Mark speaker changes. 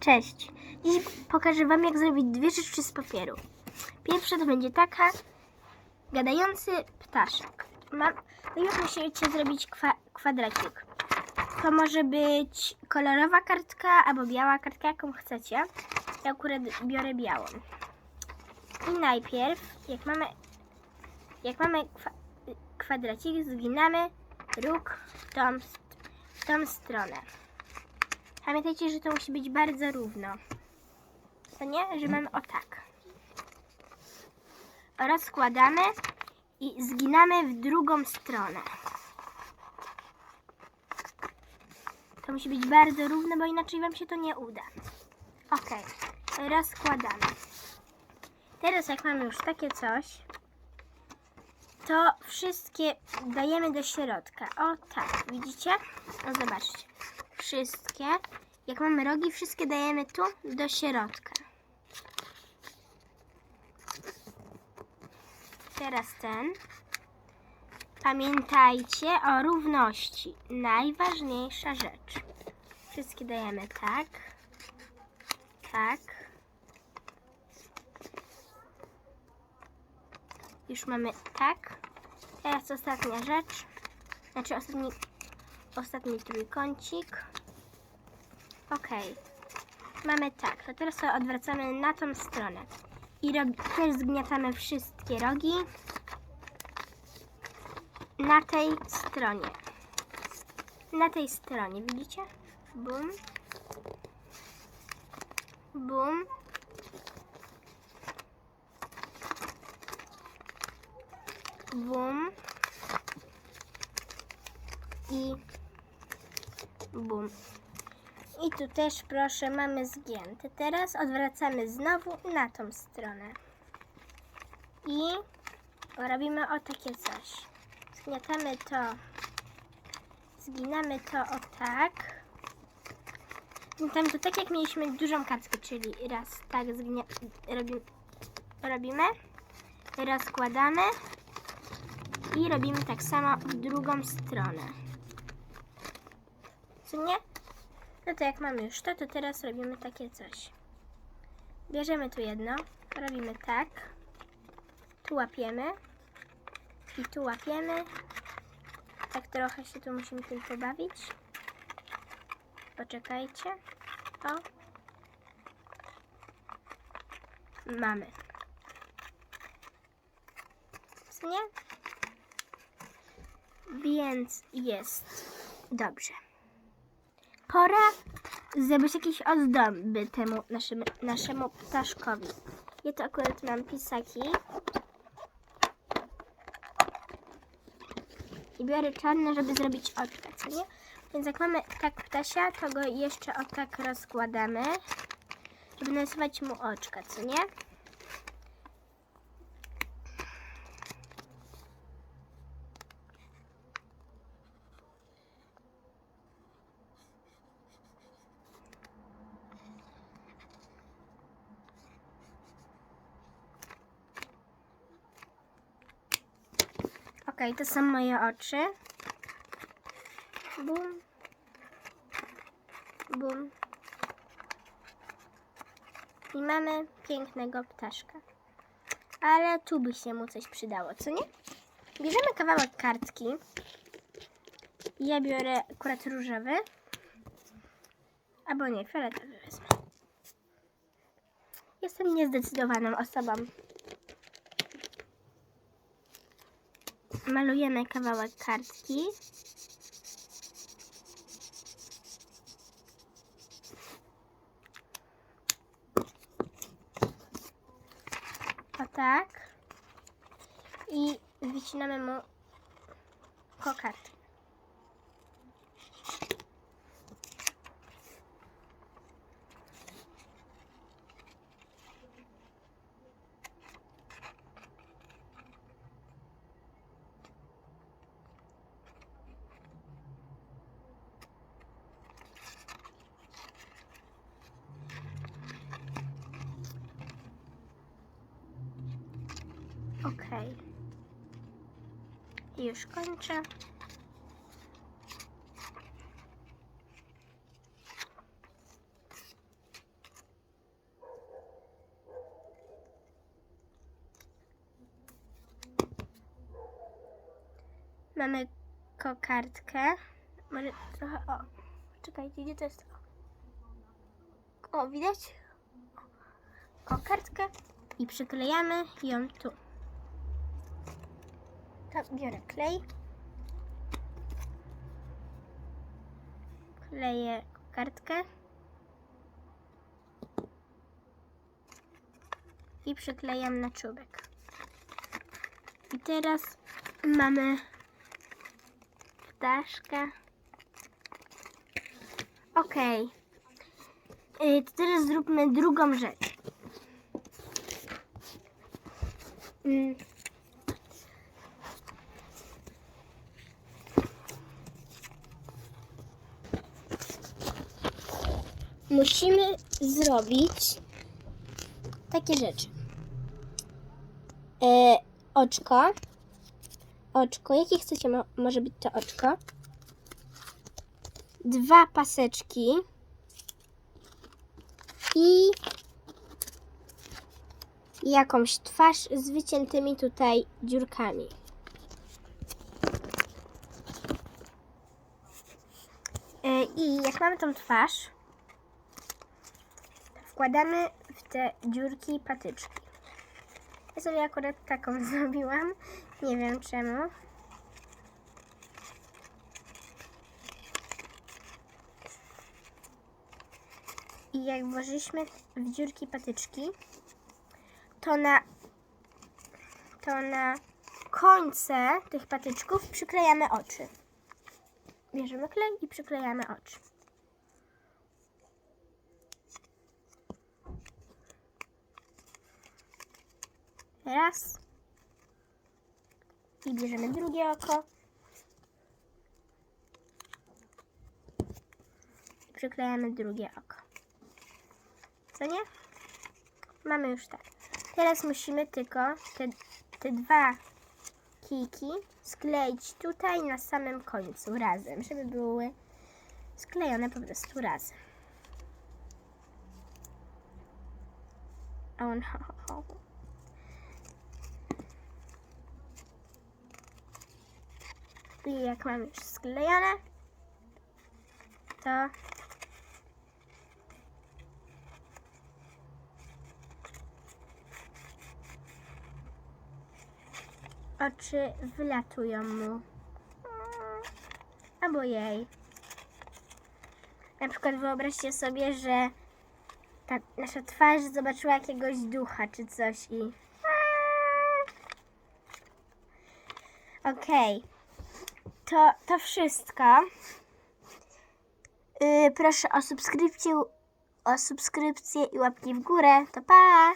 Speaker 1: Cześć! Dziś pokażę Wam, jak zrobić dwie rzeczy z papieru. Pierwsza to będzie taka gadający ptaszek. Mam, już musicie zrobić kwa, kwadracik. To może być kolorowa kartka albo biała kartka, jaką chcecie. Ja akurat biorę białą. I najpierw, jak mamy, jak mamy kwa, kwadracik, zginamy róg w tą, w tą stronę. Pamiętajcie, że to musi być bardzo równo. To nie, że mamy o tak. Rozkładamy i zginamy w drugą stronę. To musi być bardzo równo, bo inaczej Wam się to nie uda. Ok, rozkładamy. Teraz jak mamy już takie coś, to wszystkie dajemy do środka. O tak, widzicie? O zobaczcie. Wszystkie. Jak mamy rogi, wszystkie dajemy tu do środka. Teraz ten. Pamiętajcie o równości. Najważniejsza rzecz. Wszystkie dajemy tak. Tak. Już mamy tak. Teraz ostatnia rzecz. Znaczy ostatni, ostatni trójkącik. Ok. Mamy tak. To teraz odwracamy na tą stronę. I rob, też zgniatamy wszystkie rogi na tej stronie. Na tej stronie, widzicie? Bum. Bum. Bum. I bum. I tu też proszę mamy zgięte. Teraz odwracamy znowu na tą stronę. I robimy o takie coś. Zgniatamy to. Zginamy to o tak. Zgniatamy to tak jak mieliśmy dużą kartkę, czyli raz tak robimy, robimy. Rozkładamy. I robimy tak samo w drugą stronę. Co nie? No to jak mamy już to, to teraz robimy takie coś. Bierzemy tu jedno, robimy tak. Tu łapiemy. I tu łapiemy. Tak trochę się tu musimy tym pobawić. Poczekajcie. O. Mamy. Nie? Więc jest dobrze. Pora zrobić jakieś ozdoby temu naszemu, naszemu ptaszkowi. Ja to akurat mam pisaki. I biorę czarne, żeby zrobić oczka, co nie? Więc jak mamy tak ptasia, to go jeszcze o tak rozkładamy, żeby narysować mu oczka, co nie? Okej, to są moje oczy. Bum. Bum. I mamy pięknego ptaszka. Ale tu by się mu coś przydało, co nie? Bierzemy kawałek kartki. Ja biorę akurat różowy. Albo nie, fioletowy wezmę. Jestem niezdecydowaną osobą. Malujemy kawałek kartki. O tak. I wycinamy mu kokardkę. Ok. Już kończę. Mamy kokardkę. Może trochę, o, czekajcie, gdzie to jest? O, widać? Kokardkę i przyklejamy ją tu. Tak, biorę klej. Kleję kartkę. I przyklejam na czubek. I teraz mamy ptaszka. Okej. Y, To teraz zróbmy drugą rzecz. Mm. Musimy zrobić takie rzeczy. E, oczko. Oczko. Jakie chcecie? Mo- może być to oczko. Dwa paseczki. I jakąś twarz z wyciętymi tutaj dziurkami. E, I jak mamy tą twarz, wkładamy w te dziurki patyczki. Ja sobie akurat taką zrobiłam. Nie wiem czemu. I jak włożyliśmy w dziurki patyczki, to na, to na końce tych patyczków przyklejamy oczy. Bierzemy klej i przyklejamy oczy. Raz. I bierzemy drugie oko. I przyklejamy drugie oko. Co nie? Mamy już tak. Teraz musimy tylko te, te dwa kijki skleić tutaj na samym końcu razem, żeby były sklejone po prostu razem. Oh no. I jak mam już sklejone, to oczy wylatują mu. Albo jej. Na przykład wyobraźcie sobie, że ta nasza twarz zobaczyła jakiegoś ducha czy coś i. Okej. To, to wszystko. Yy, proszę o subskrypcję, o subskrypcję i łapki w górę. To pa!